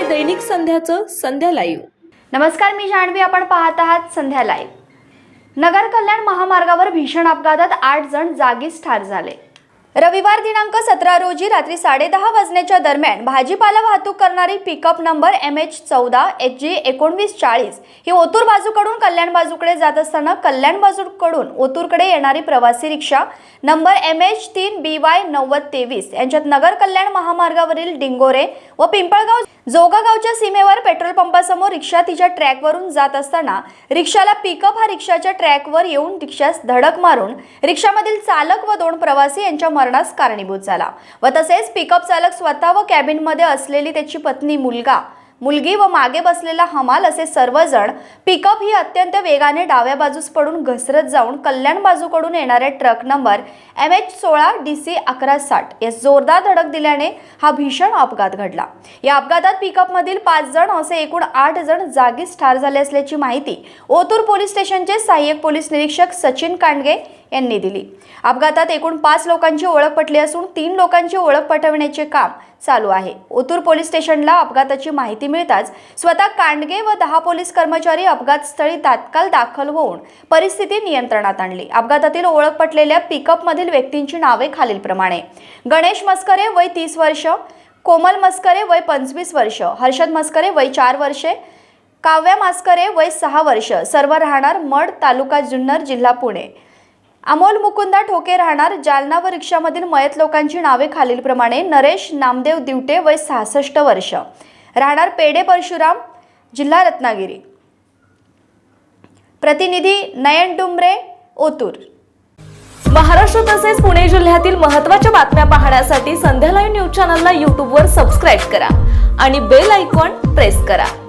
दैनिक संध्याचं संध्या live नमस्कार मी जान्हवी. आपण पाहत आहात संध्या लाईव्ह नगर कल्याण महामार्गावर भीषण अपघातात आठ जण जागीच ठार झाले. रविवार दिनांक सतरा रोजी रात्री साडेदहा वाजण्याच्या दरम्यान भाजीपाला वाहतूक करणारी पिकअप नंबर एम एच चौदा एच जी एकोणवीस चाळीस ही ओतूर बाजूकडून कल्याण बाजूकडे जात असताना कल्याण बाजूकडून ओतूरकडे येणारी प्रवासी रिक्षा नंबर एम एच तीन बी वाय नव्वद तेवीस यांच्यात नगर कल्याण महामार्गावरील डिंगोरे व पिंपळगाव जोगागावच्या सीमेवर पेट्रोल पंपासमोर रिक्षा तिच्या ट्रॅकवरून जात असताना रिक्षाला पिकअप हा रिक्षाच्या ट्रॅकवर येऊन रिक्षास धडक मारून रिक्षामधील चालक व दोन प्रवासी यांच्या मरणास कारणीभूत झाला व तसेच पिकअप चालक स्वतः व कॅबिनमध्ये असलेली त्याची पत्नी मुलगा. मुलगी व मागे बसलेला हमाल असे सर्वजण पिकअप ही अत्यंत वेगाने डाव्या बाजूस पडून घसरत जाऊन कल्याण बाजूकडून येणाऱ्या ट्रक नंबर एम एच सोळा डी सी अकरा साठ या जोरदार धडक दिल्याने हा भीषण अपघात घडला. या अपघातात पिकअपमधील पाच जण असे एकूण आठ जण जागीच ठार झाले असल्याची माहिती ओतूर पोलीस स्टेशनचे सहाय्यक पोलीस निरीक्षक सचिन कांडगे यांनी दिली. अपघातात एकूण पाच लोकांची ओळख पटली असून तीन लोकांची ओळख पटवण्याचे काम चालू आहे. ओतूर पोलीस स्टेशनला अपघाताची माहिती मिळताच स्वतः कांडगे व दहा पोलीस कर्मचारी अपघातस्थळी तात्काळ दाखल होऊन परिस्थिती नियंत्रणात आणली. अपघातातील ओळख पटलेल्या पिकअपमधील व्यक्तींची नावे खालीलप्रमाणे. गणेश मस्करे वय तीस वर्ष कोमल मस्करे वय पंचवीस वर्ष हर्षद मस्करे वय चार वर्षे काव्या मास्करे वय सहा वर्ष सर्व राहणार मड तालुका जुन्नर जिल्हा पुणे. अमोल मुकुंदा ठोके राहणार. जालना व रिक्षामधील मयत लोकांची नावे खालीलप्रमाणे नरेश नामदेव दिवटे वय सहासष्ट वर्ष. राहणार पेडे परशुराम जिल्हा रत्नागिरी. प्रतिनिधी नयन डुमरे ओतूर. महाराष्ट्र तसेच पुणे जिल्ह्यातील महत्त्वाच्या बातम्या पाहण्यासाठी संध्या लाईव्ह न्यूज चॅनलला यूट्यूबवर सबस्क्राईब करा आणि बेल आयकॉन प्रेस करा.